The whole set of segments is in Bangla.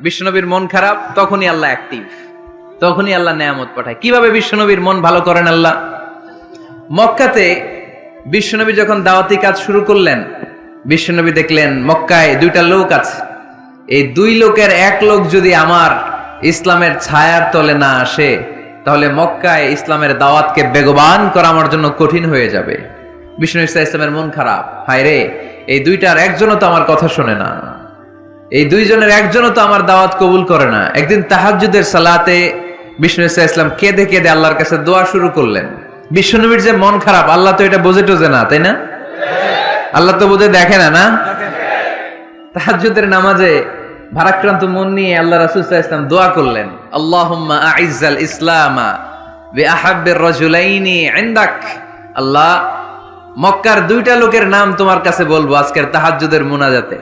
বিশ্বনবীর মন খারাপ, তখনই আল্লাহ অ্যাক্টিভ তখনই আল্লাহ নেয়ামত পাঠায়। কীভাবে বিশ্বনবীর মন ভালো করেন আল্লাহ? মক্কাতে বিশ্বনবী যখন দাওয়াতি কাজ শুরু করলেন, বিশ্বনবী দেখলেন, মক্কায় দুইটা লোক আছে। এই দুই লোকের এক লোক যদি আমার ইসলামের ছায়ার তলে না আসে, তাহলে মক্কায় ইসলামের দাওয়াতকে বেগবান করা আমার জন্য কঠিন হয়ে যাবে। বিষ্ণু ইসা ইসলামের মন খারাপ। হায় রে এই দুইটার একজনও তো আমার কথা শোনে না। এই দুইজনের একজনও তো আমার দাওয়াত কবুল করে না। একদিন তাহাজ্জুদের সালাতে বিষ্ণু ইসা ইসলাম কেঁদে কেঁদে আল্লাহর কাছে দোয়া শুরু করলেন। বিশ্বনবীর যে মন খারাপ, আল্লাহ তো এটা বোঝে টোজে না, তাই না? আল্লাহ তো বোঝে দেখে না না? তাহাজ্জুদের নামাজে ভারাক্রান্ত মন নিয়ে আল্লাহ রাসূল ওয়াসাল্লাম দোয়া করলেন, আল্লাহুম্মা আইজ্জাল ইসলামা আল্লাহ, মক্কার দুইটা লোকের নাম তোমার কাছে বলব আজকের তাহাজ্জুদের মুনাজাতে।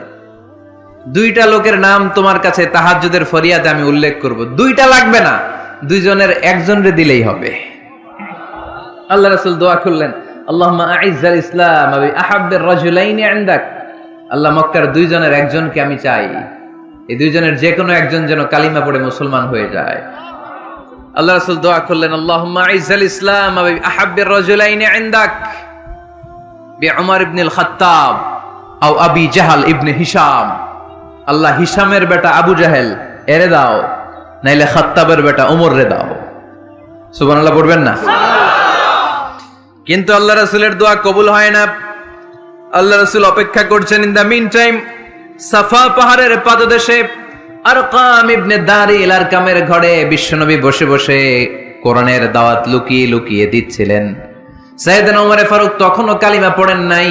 দুইটা লোকের নাম তোমার কাছে তাহাজ্জুদের ফরিয়াদে আমি উল্লেখ করব। দুইটা লাগবে না, দুইজনের একজনরে দিলেই হবে। আল্লাহ রাসূল দোয়া করলেন, আল্লাহুম্মা আইজ্জাল ইসলাম রাজুলাইনি ইনদাক। আল্লাহ মক্কার দুইজনের একজনকে আমি চাই। এই দুইজনের যে কোনো একজন যেন কালিমা পড়ে মুসলমান হয়ে যায়। আল্লাহ রাসূল দোয়া করলেন আল্লাহ আইজ্জাল ইসলাম বিআহাব্বির রাজুলাইনি ইনদাক। বিউমর ইবনে আল খাত্তাব আও আবি জাহাল ইবনে হিশাম। আল্লাহ হিসামের বেটা আবু জাহেল, এরে দাও। নাইলে খাত্তাবের বেটা ওমর রে দাও। সুবহানাল্লাহ, পড়বেন না? কিন্তু আল্লাহ রাসূলের দোয়া কবুল হয় না। আল্লাহ রসুল অপেক্ষা করছেন, in the mean time Safa পাহাড়ের পাদদেশে আরকাম ইবনে দারিল আরকামের ঘরে বিশ্বনবী বসে বসে কোরআনের দাওয়াত লুকিয়ে লুকিয়ে দিচ্ছিলেন। সাইয়েদনা ওমরে ফারুক তখনও কালিমা পড়েন নাই।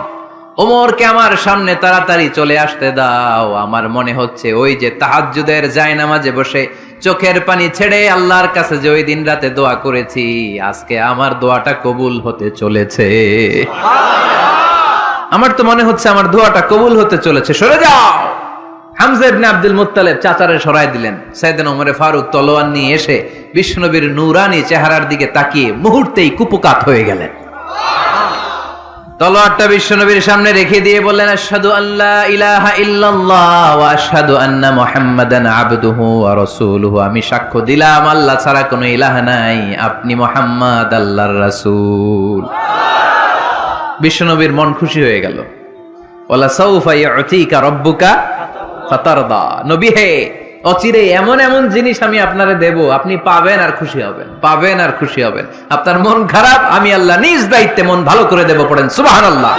ওমরকে আমার সামনে তাড়াতাড়ি চলে আসতে দাও। আমার মনে হচ্ছে ওই যে তাহাজ্জুদের জায়নামাজে বসে চোখের পানি ছেড়ে আল্লাহর কাছে যে ওই দিন রাতে দোয়া করেছি আজকে আমার দোয়াটা কবুল হতে চলেছে। আমার তো মনে হচ্ছে আমার দোয়াটা কবুল হতে চলেছে। সরে যাও! হামজা ইবনে আব্দুল মুত্তালিব চাচারে সরাই দিলেন। সাইয়েদনা ওমরে ফারুক তলোয়ার নিয়ে এসে বিষ্ণুনবীর নূরানি চেহারার দিকে তাকিয়ে মুহূর্তেই কুপুকাত হয়ে গেলেন। তলোয়ারটা বিশ্বনবীর সামনে রেখে দিয়ে বললেন, আশহাদু আল্লাহ ইলাহা ইল্লাল্লাহ ওয়া আশহাদু আন্না মুহাম্মাদান আবদুহু ওয়া রাসূলুহু। আমি সাক্ষ্য দিলাম, আল্লাহ ছাড়া কোনো ইলাহ নাই, আপনি মুহাম্মদ আল্লাহর রাসূল। বিশ্বনবীর মন খুশি হয়ে গেল। ওয়ালা সাউফা ইউতিকা রাব্বুকা ফাতারদা। নবী হে অচিরে এমন এমন জিনিস আমি আপনারে দেব, আপনি পাবেন আর খুশি হবেন। পাবেন আর খুশি হবেন। আপনার মন খারাপ, আমি আল্লাহ নিজ দায়িত্বে মন ভালো করে দেব পড়েন, সুবহানাল্লাহ।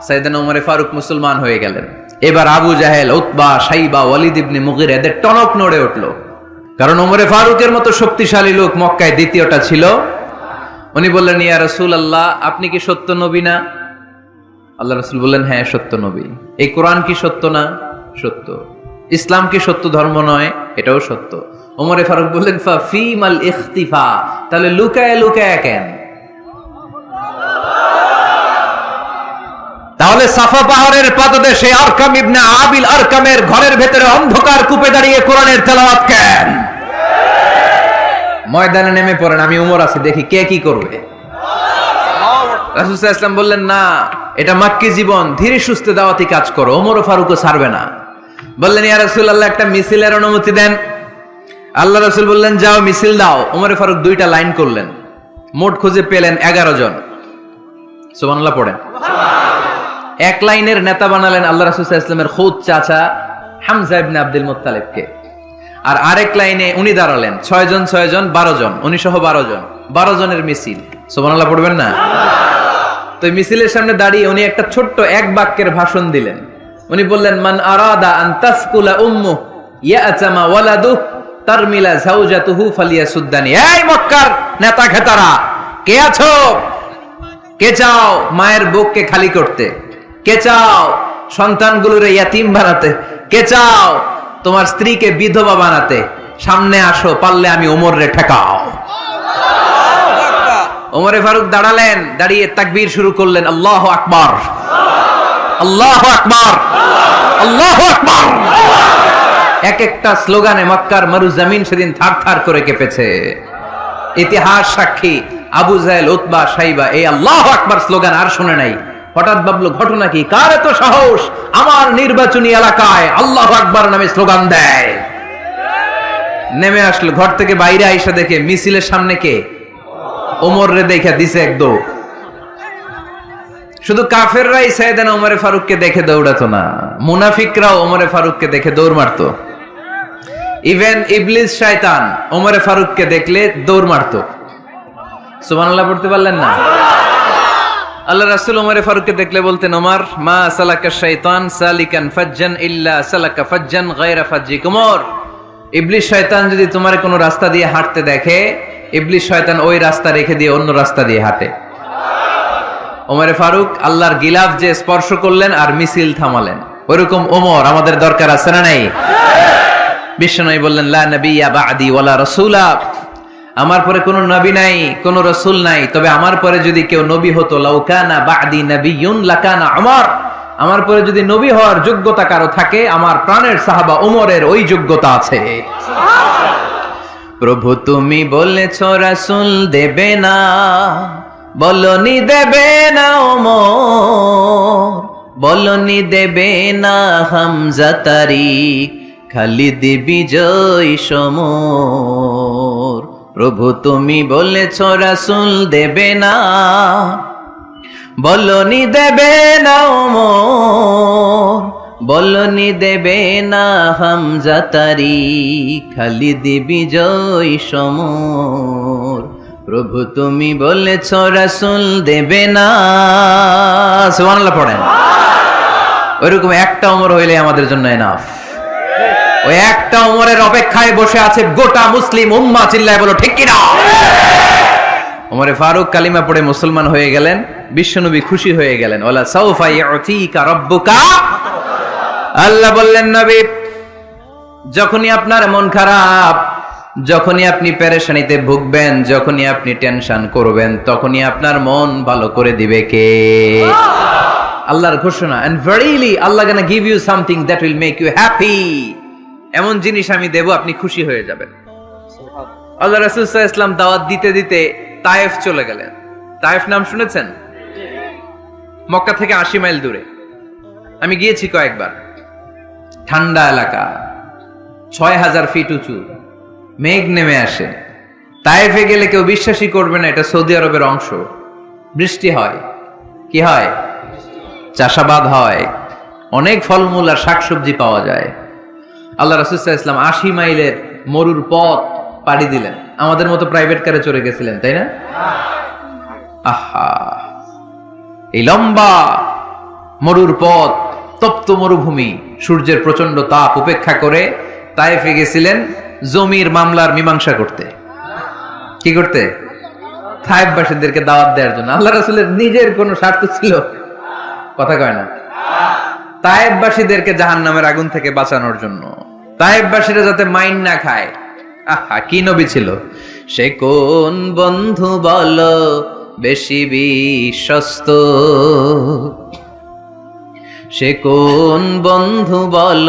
সাইয়েদনা ওমরে ফারুক মুসলমান হয়ে গেলেন। এবার আবু জাহেল, উতবা, সাইবা, ওয়ালিদ ইবনে মুগির এদের টনক নড়ে উঠল। কারণ ওমরে ফারুকের মতো শক্তিশালী লোক মক্কায় দ্বিতীয়টা ছিল। উনি বললেন, ইয়া রসুল আল্লাহ আপনি কি সত্য নবী না? আল্লাহ রসুল বললেন হ্যাঁ সত্য নবী। এই কোরআন কি সত্য না? সত্য। ইসলাম কি সত্য ধর্ম নয়? এটাও সত্য। ওমরে ফারুক বললেন, ফা ফিম আল ইখতিফা। তাহলে লুকায় লুকায় কেন? তাহলে সাফা পাহাড়ের পাদদেশে আরকাম ইবনে আবিল আরকামের ঘরের ভেতরে অন্ধকার কূপে দাঁড়িয়ে কোরআনের তেলাওয়াত কেন? ময়দানে নেমে পড়েন, আমি উমর আছি, দেখি কে কি করবে? রাসূল ওয়াসাল্লাম বললেন, না, এটা মাক্কি জীবন, ধীরে সুস্থে দাওয়াতি কাজ করো ওমর ফারুকও ছাড়বে না। বললেন, ইয়া রাসূলুল্লাহ, একটা মিছিলের অনুমতি দেন। আল্লাহ রাসূল বললেন, যাও, মিছিল দাও। ওমর ফারুক দুইটা লাইন করলেন। মোট খুঁজে পেলেন এগারো জন। সুবহানাল্লাহ, পড়েন। এক লাইনের নেতা বানালেন আল্লাহ রাসূল ওয়াসাল্লামের খুদ চাচা হামজা ইবনে আব্দুল মুত্তালিবকে। আর আরেক লাইনে উনি দাঁড়ালেন, ছয় জন ছয় জন, বারো জন, উনি সহ বারো জন। বারো জনের মিছিল। সুবহানাল্লাহ, পড়বেন না? তো মিছিলের সামনে দাঁড়িয়ে উনি একটা ছোট্ট এক বাক্যের ভাষণ দিলেন। উনি বললেন মান আরাদা আন তাসকুলা উম্মু ইয়াতামা ওয়ালাদু তারমিলা জাওজাতুহু ফালিয়াসুদ্দানি। এই মক্কার নেতা খেতারা কে আছো? কে চাও মায়ের বুককে খালি করতে? কে চাও সন্তানগুলোর ইয়াতিম বানাতে? কে চাও তোমার স্ত্রীকে বিধবা বানাতে? সামনে আসো পারলে আমি ওমর রে ঠেকাও ওমরে ফারুক দাঁড়ালেন দাঁড়িয়ে তাকবীর শুরু করলেন আল্লাহ আকবার। আল্লাহ আকবার। আল্লাহ আকবার। এক একটা স্লোগানে মক্কার মরু জমিন সেদিন থার থার করে কেঁপেছে। ইতিহাস সাক্ষী, আবু জাহেল, উতবা, সাইবা, এই আল্লাহ আকবার স্লোগান আর শুনে নাই। হঠাৎ ভাবলো, ঘটনা কি? কার এত সাহস? আমার নির্বাচনী এলাকায় আল্লাহ আকবার নামে স্লোগান দেয়। নেমে আসলো, ঘর থেকে বাইরে আইসা দেখে, মিছিলের সামনে কে? ওমর রে দেখে দিছে এক দৌড়। শুধু কাফেররাই সাইদানা ওমরে ফারুককে দেখে দৌড়াতো না, মুনাফিকরাও ওমরে ফারুককে দেখে দৌড় মারতো। ইভেন ইবলিস শয়তান ওমরে ফারুককে দেখলে দৌড় মারতো। সুবহানাল্লাহ পড়তে পারলেন না? আল্লাহ রাসূল ওমরে ফারুককে দেখলে বলতেন, ওমর, মা সালাকা শাইতান সালিকান ফাজ্জান ইল্লা সালাকা ফাজ্জান গায়রা ফাজ্জিক ওমর ইবলিস শয়তান যদি তোমার কোনো রাস্তা দিয়ে হাঁটতে দেখে ইবলিস শয়তান ওই রাস্তা রেখে দিয়ে অন্য রাস্তা দিয়ে হাঁটে। ওমরে ফারুক, আল্লাহর গিলাফ যে স্পর্শ করলেন আর মিছিল থামালেন। ওইরকম ওমর আমাদের দরকার আছে না নাই? বিশ্বনবী বললেন, লা রাসূলা। আমার পরে কোনো নবী নাই, কোনো রসুল নাই। তবে আমার পরে যদি কেউ নবী হতো লাউকানা বাদি লাকানা আমার আমার পরে যদি নবী হওয়ার যোগ্যতা কারও থাকে, আমার প্রাণের সাহাবা ওমরের ওই যোগ্যতা আছে। প্রভু তুমি বলেছ রাসূল দেবে না। বলনি দেবে না ওমর, বলনি দেবে না হামজা তারিক, খালিদ বিজয় সমর। প্রভু তুমি বলেছ, রাসূল দেবে না। বলনি দেবে না ওমর, বলনি দেবে না হামজা তারিক, খালিদ বিজয় সমর। প্রভু তুমি বলেছ, রাসূল দেবে না। সুবহানাল্লাহ পড়েন। ওইরকম একটা ওমর হইলে আমাদের জন্য এনাফ ওই একটা ওমরের অপেক্ষায় বসে আছে গোটা মুসলিম উম্মা চিল্লায় বলো, ঠিক কিনা? ওমরে ফারুক কালিমা পড়ে মুসলমান হয়ে গেলেন, বিশ্বনবী খুশি হয়ে গেলেন। ওলা সাউফা ইউতিকা রাব্বুকা? আল্লাহ বললেন, নবী, যখনই আপনার মন খারাপ যখনই আপনি প্যারেশানিতে ভুগবেন, যখনই আপনি টেনশন করবেন, তখনই আপনার মন ভালো করে দিবে কে? আল্লাহর ঘোষণা। And verily Allah gonna give you something that will make you happy এমন জিনিস আমি দেব, আপনি খুশি হয়ে যাবেন। আল্লাহ রাসূল ইসলাম দাওয়াত দিতে দিতে তায়েফ চলে গেলেন। তায়েফ নাম শুনেছেন? মক্কা থেকে আশি মাইল দূরে। আমি গিয়েছি কয়েকবার। ঠান্ডা এলাকা। ছয় হাজার ফিট উঁচু। মেঘ নেমে আসে। তায়েফে গেলে কেউ বিশ্বাসই করবে না, এটা সৌদি আরবের অংশ। বৃষ্টি হয়। কি হয়? চাষাবাদ হয়। অনেক ফলমূল আর শাকসবজি পাওয়া যায়। আল্লাহ রাসুসাহ ইসলাম আশি মাইলের মরুর পথ পাড়ি দিলেন। আমাদের মতো প্রাইভেট কারে চড়ে গেছিলেন, তাই না? আহা! এই লম্বা মরুর পথ, তপ্ত মরুভূমি, সূর্যের প্রচণ্ড তাপ উপেক্ষা করে তাইফে গেছিলেন। জমির মামলার মীমাংসা করতে। কি করতে? থাইফবাসীদেরকে দাওয়াত দেওয়ার জন্য। আল্লাহ রাসুলের নিজের কোনো স্বার্থ ছিল। কথা কয় না। তায়েববাসীদেরকে জাহান নামের আগুন থেকে বাঁচানোর জন্য। তায়েববাসীরা যাতে মাইন না খায়। আহা, কি নবী ছিল? সে কোন বন্ধু বল, বেশি বিশ্বস্ত। সে কোন বন্ধু বল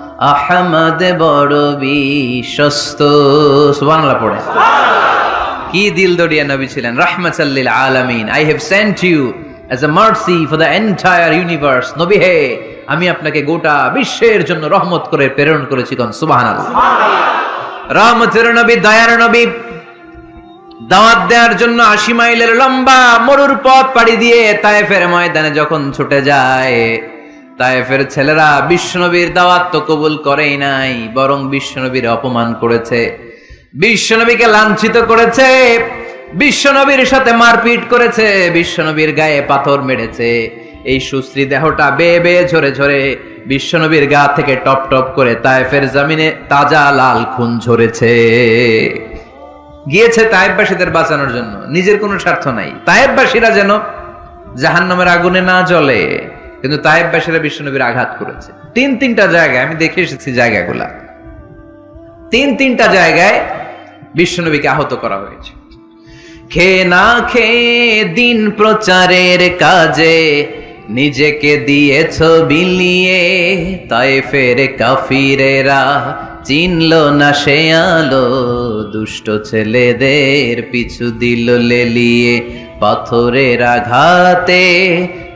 আহমদ বড় বিশ্বস্ত। সুবহানাল্লাহ পড়ে। কি দিল দড়িয়া নবী ছিলেন? রাহমাতাল্লিল আলামিন। I have sent you as a mercy for the entire universe নবী হে আমি আপনাকে গোটা বিশ্বের জন্য রহমত করে প্রেরণ করেছি কোন সুবহানাল্লাহ। রহমতের নবী দয়ার নবী দাওয়াত দেওয়ার জন্য আশি মাইলের লম্বা মরুর পথ পাড়ি দিয়ে তায়েফের ময়দানে যখন ছুটে যায় তায়েফের ছেলেরা বিশ্বনবীর দাওয়াত তো কবুল করেই নাই, বরং বিশ্বনবীর অপমান করেছে। বিশ্বনবীকে লাঞ্ছিত করেছে, বিশ্বনবীর সাথে মারপিট করেছে, বিশ্বনবীর গায়ে পাথর মেরেছে। এই সুশ্রী দেহটা বেয়ে বেয়ে ঝরে ঝরে বিশ্বনবীর গা থেকে টপ টপ করে তায়েফের জামিনে তাজা লাল খুন ঝরেছে। গিয়েছে তায়েববাসীদের বাঁচানোর জন্য, নিজের কোনো স্বার্থ নাই। তায়েববাসীরা যেন জাহান্নামের আগুনে না জ্বলে। কিন্তু তায়েববাসীরা বিশ্বনবীর আঘাত করেছে। তিন, তিনটা জায়গায়, আমি দেখে এসেছি জায়গাগুলা। তিন, তিনটা জায়গায় বিশ্বনবীকে আহত করা হয়েছে। খেয়ে না খেয়ে দিন প্রচারের কাজে নিজেকে দিয়েছ বিলিয়ে তাই ফের কাফিরেরা চিনল না সে আলো, দুষ্ট ছেলেদের পিছু দিল লেলিয়ে, পাথরের আঘাতে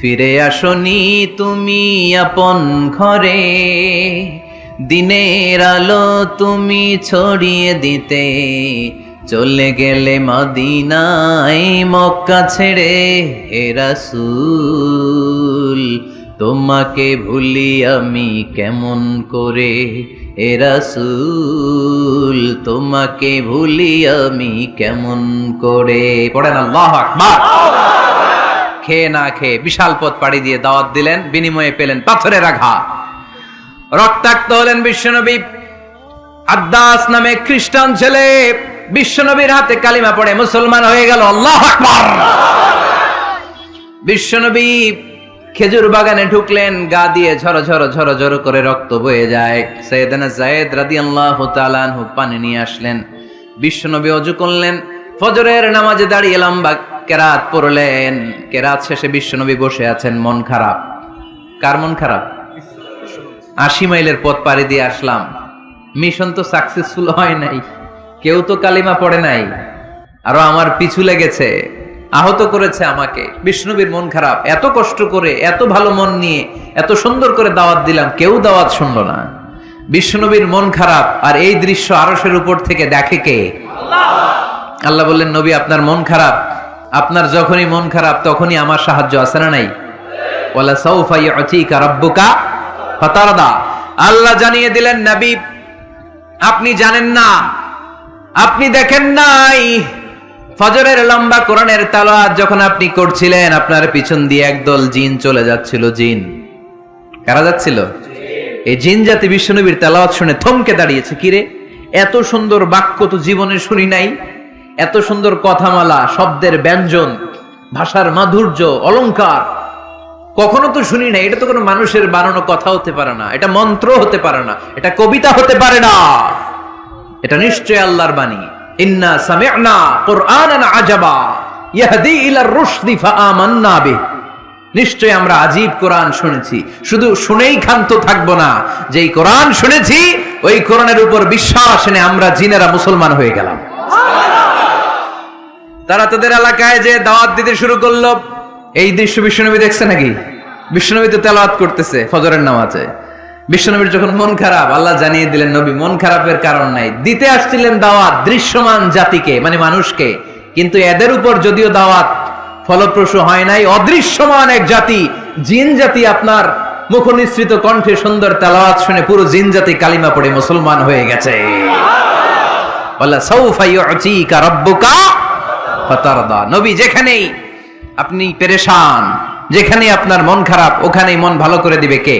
ফিরে আসনি তুমি আপন ঘরে। দিনের আলো তুমি ছড়িয়ে দিতে। চলে গেলে মদিনায় মক্কা ছেড়ে হে রাসূল, তোমাকে ভুলি আমি কেমন করে? হে রাসূল, তোমাকে ভুলি আমি কেমন করে? পড়েন আল্লাহ আকবার। খেয়ে না খেয়ে বিশাল পথ পাড়ি দিয়ে দাওয়াত দিলেন, বিনিময়ে পেলেন পাথরের আঘাত। রক্তাক্ত হলেন বিশ্বনবী। আদাস নামে খ্রিস্টান ছেলে, বিশ্বনবীর হাতে কালিমা পড়ে মুসলমান হয়ে গেল, আল্লাহ বিশ্বনবী খেজুর বাগানে ঢুকলেন, গা দিয়ে ঝরো ঝরো ঝরো ঝরো করে রক্ত বয়ে যায়। সৈয়দানা জায়েদ রাদিয়াল্লাহু তাআলা পানি নিয়ে আসলেন। বিশ্বনবী অজু করলেন, ফজরের নামাজে দাঁড়িয়ে লম্বা কেরাত পড়লেন। কেরাত শেষে বিশ্বনবী বসে আছেন, মন খারাপ। কার মন খারাপ? আশি মাইলের পথ পাড়ি দিয়ে আসলাম। মিশন তো সাকসেসফুল হয় নাই। কেউ তো কালিমা পড়ে নাই। আরও আমার পিছু লেগেছে। আহত করেছে আমাকে। বিষ্ণুবীর মন খারাপ। এত কষ্ট করে, এত ভালো মন নিয়ে, এত সুন্দর করে দাওয়াত দিলাম, কেউ দাওয়াত শুনল না। বিষ্ণুবীর মন খারাপ। আর এই দৃশ্য আরসের উপর থেকে দেখে কে? আল্লাহ বললেন, নবী, আপনার মন খারাপ। আপনার যখনই মন খারাপ, তখনই আমার সাহায্য আছে না নাই? ফাতারদা। আল্লাহ জানিয়ে দিলেন, নবী, আপনি জানেন না, আপনি দেখেন নাই। ফজরের লম্বা কোরআনের তালাওয়াত যখন আপনি করছিলেন, আপনার পিছন দিয়ে একদল জিন চলে যাচ্ছিল, জিন। কারা যাচ্ছিল? এই জিন জাতি বিশ্বনবীর তেলাওয়াত শুনে থমকে দাঁড়িয়েছে, কিরে, এত সুন্দর বাক্য তো জীবনে শুনি নাই। এত সুন্দর কথামালা, শব্দের ব্যঞ্জন, ভাষার মাধুর্য, অলংকার। কখনো তো শুনি না এটা তো কোনো মানুষের বানানো কথা হতে পারে না, এটা মন্ত্র হতে পারে না, এটা কবিতা হতে পারে না। এটা নিশ্চয় আল্লাহর বাণী। ইন্না সামি'না কুরআনান আজাবা, ইয়াহদি ইলার রুশদি ফাআমান্না বিহি। নিশ্চয় আমরা আজীব কোরআন শুনেছি, শুধু শুনেই ক্ষান্ত থাকব না, যেই কোরআন শুনেছি, ওই কোরআনের উপর বিশ্বাস এনে আমরা জিনেরা মুসলমান হয়ে গেলাম। তারা তাদের এলাকায় যে দাওয়াত দিতে শুরু করল, এই দৃশ্য বিশ্বনবী দেখছে নাকি? বিশ্বনবী তো তেলাওয়াত করতেছে ফজরের নামাজে। বিশ্বনবীর যখন মন খারাপ, আল্লাহ জানিয়ে দিলেন, নবী, মন খারাপের কারণ নাই। দিতে আসছিলেন দাওয়াত দৃশ্যমান জাতিকে মানে মানুষকে। কিন্তু এদের উপর যদিও দাওয়াত ফলপ্রসূ হয় নাই, অদৃশ্যমান এক জাতি, জিন জাতি আপনার মুখ নিঃসৃত কণ্ঠে সুন্দর তেলাওয়াত শুনে পুরো জিন জাতি কালিমা পড়ে মুসলমান হয়ে গেছে। নবী যেখানেই আপনি পেরেশান যেখানে আপনার মন খারাপ ওখানেই মন ভালো করে দিবে কে?